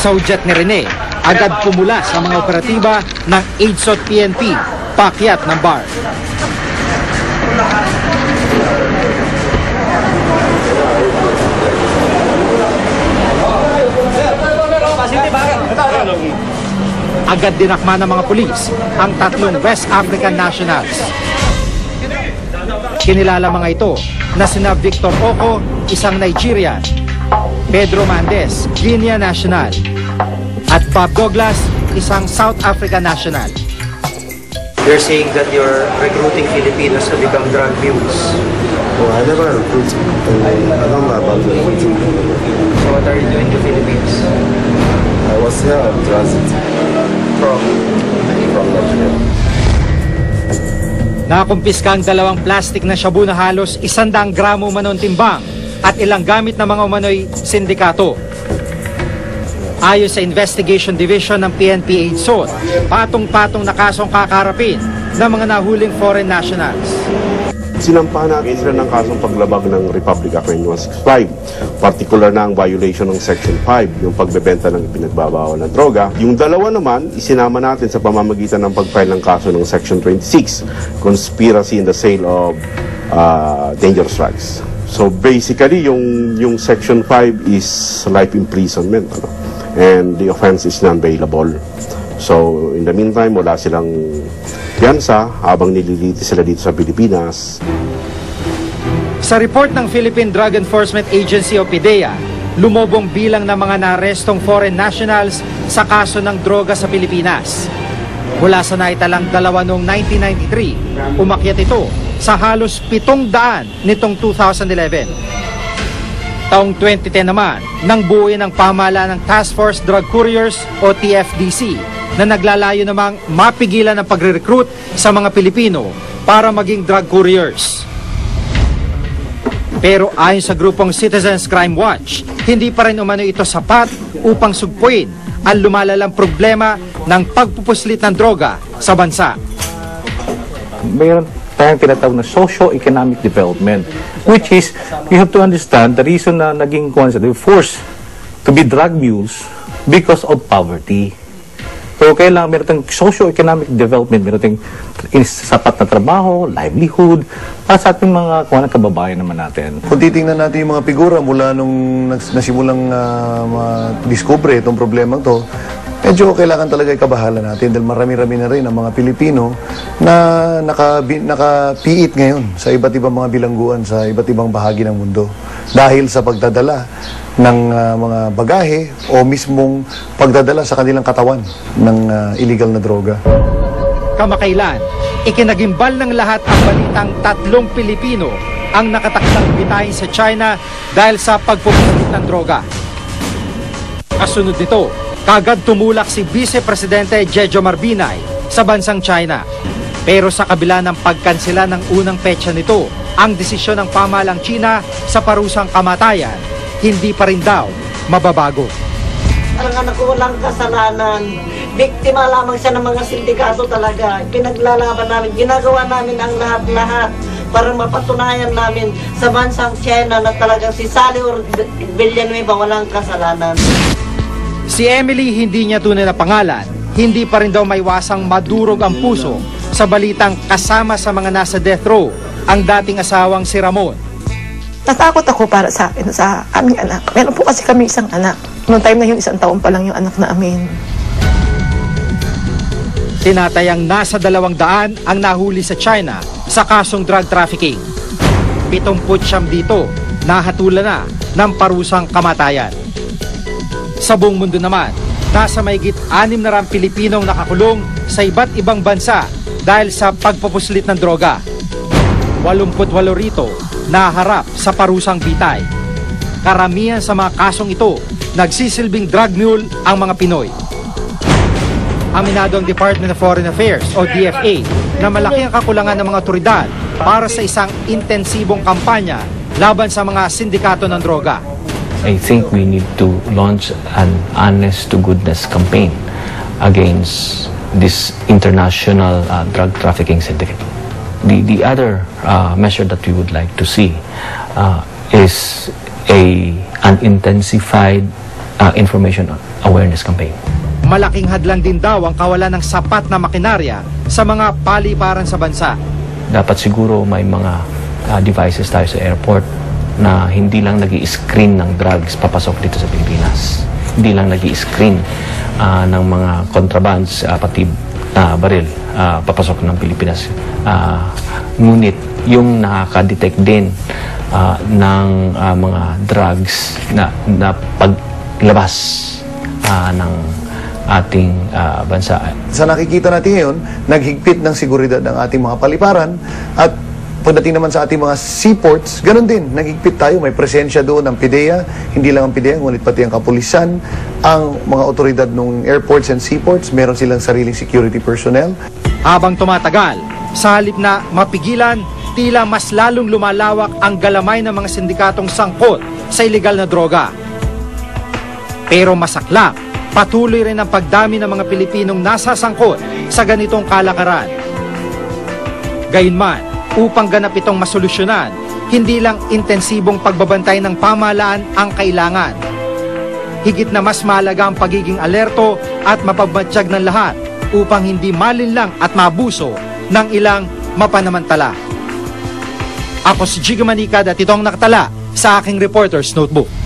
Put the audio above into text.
Sa udyat ni Rene, agad pumula sa mga operatiba ng AIDSOT PNP, pakyat ng bar. Agad dinakma ng mga pulis ang tatlong West African nationals. Kinilala mga ito na sina Victor Oko, isang Nigerian, Pedro Mandes, Guinea national, at Bob Douglas, isang South African national. You're saying that you're recruiting Filipinos to become drug mules. Well, I never recruit. I don't know about recruiting. So what are you doing to Philippines? I was here on transit From from Nigeria. Nakumpiska ang dalawang plastic na shabu na halos isandang gramo manon timbang at ilang gamit ng mga umano'y sindikato. Ayon sa Investigation Division ng PNP AIDSOT, patong-patong na kasong kakarapin ng mga nahuling foreign nationals. Sinampahan natin sila ng kasong paglabag ng Republic Act 9165. Particular na ang violation ng Section 5, yung pagbebenta ng ipinagbabawal na droga. Yung dalawa naman, isinama natin sa pamamagitan ng pag-file ng kaso ng Section 26, conspiracy in the sale of uh, dangerous drugs. So basically, yung, yung Section 5 is life imprisonment. Ano? And the offense is non-bailable. So, in the meantime, wala silang piyansa habang nililiti sila dito sa Pilipinas. Sa report ng Philippine Drug Enforcement Agency o PIDEA, lumobong bilang ng mga naarestong foreign nationals sa kaso ng droga sa Pilipinas. Mula sa naitalang dalawa noong 1993, umakyat ito sa halos 700 nitong 2011. Taong 2010 naman, nang buuin ang pamahalaan ng Task Force Drug Couriers o TFDC na naglalayo namang mapigilan ang pagre-recruit sa mga Pilipino para maging drug couriers. Pero ayon sa grupong Citizens Crime Watch, hindi pa rin umano ito sapat upang sugpuin ang lumalalang problema ng pagpupuslit ng droga sa bansa. mayroon tayong tinatawag na socio-economic development, which is, you have to understand the reason na naging sila, they forced to be drug mules because of poverty. So, kailangan meron tayong socio-economic development, meron tayong sapat na trabaho, livelihood, para sa ating mga kwan ng kababayan naman natin. Kung titingnan natin yung mga figura mula nung nags- nasimulang uh, ma-discover itong problema to, medyo kailangan talaga ikabahala natin dahil marami-rami na rin ang mga Pilipino na naka, nakapiit ngayon sa iba't ibang mga bilangguan sa iba't ibang bahagi ng mundo dahil sa pagdadala ng ah, mga bagahe o mismong pagdadala sa kanilang katawan ng ah, illegal na droga. Kamakailan, ikinagimbal ng lahat ang balitang tatlong Pilipino ang nakatakdang bitayin sa China dahil sa pagpupuslit ng droga. Kasunod nito, kagad tumulak si Vice Presidente Jejo Marbinay sa bansang China. Pero sa kabila ng pagkansela ng unang petsa nito, ang desisyon ng pamahalang China sa parusang kamatayan, hindi pa rin daw mababago. Ang anak ko walang kasalanan. Biktima lamang siya ng mga sindikato talaga. Pinaglalaban namin, ginagawa namin ang lahat-lahat para mapatunayan namin sa bansang China na talagang si Sally Or Villanueva walang kasalanan. Si Emily hindi niya tunay na pangalan, hindi pa rin daw maiwasang madurog ang puso sa balitang kasama sa mga nasa death row ang dating asawang si Ramon. Natakot ako para sa akin, sa aming anak. Meron po kasi kami isang anak. Noong time na yun, isang taon pa lang yung anak namin. Tinatayang nasa dalawang daan ang nahuli sa China sa kasong drug trafficking. Pitumput siyam dito, nahatulan na ng parusang kamatayan. Sa buong mundo naman, nasa mayigit anim na ram Pilipinong nakakulong sa iba't ibang bansa dahil sa pagpupuslit ng droga. 88 rito naharap sa parusang bitay. Karamihan sa mga kasong ito, nagsisilbing drug mule ang mga Pinoy. Aminado ang Department of Foreign Affairs o DFA na malaki ang kakulangan ng mga otoridad para sa isang intensibong kampanya laban sa mga sindikato ng droga. I think we need to launch an honest to goodness campaign against this international uh, drug trafficking syndicate. The, the other uh, measure that we would like to see uh, is a, an intensified uh, information awareness campaign. Malaking hadlang din daw ang kawalan ng sapat na makinarya sa mga paliparan sa bansa. Dapat siguro may mga ah, devices tayo sa airport na hindi lang nag screen ng drugs papasok dito sa Pilipinas. Hindi lang nag screen ng mga contrabands, ah, pati ah, baril, ah, papasok ng Pilipinas. Ah, ngunit yung nakaka-detect din ah, ng ah, mga drugs na, na paglabas ah, ng ating ah, bansa Sa nakikita natin ngayon, naghigpit ng seguridad ng ating mga paliparan at pagdating naman sa ating mga seaports, ganun din, naghigpit tayo, may presensya doon ng PIDEA, hindi lang ang PIDEA, ngunit pati ang kapulisan, ang mga otoridad ng airports and seaports, meron silang sariling security personnel. Habang tumatagal, sa halip na mapigilan, tila mas lalong lumalawak ang galamay ng mga sindikatong sangkot sa ilegal na droga. Pero masaklap, patuloy rin ang pagdami ng mga Pilipinong nasasangkot sa ganitong kalakaran. Gayunman, upang ganap itong masolusyonan, hindi lang intensibong pagbabantay ng pamahalaan ang kailangan. Higit na mas mahalaga ang pagiging alerto at mapagmatsyag ng lahat upang hindi malinlang at mabuso ng ilang mapanamantala. Ako si Jiga Manikad at itong nakatala sa aking reporter's notebook.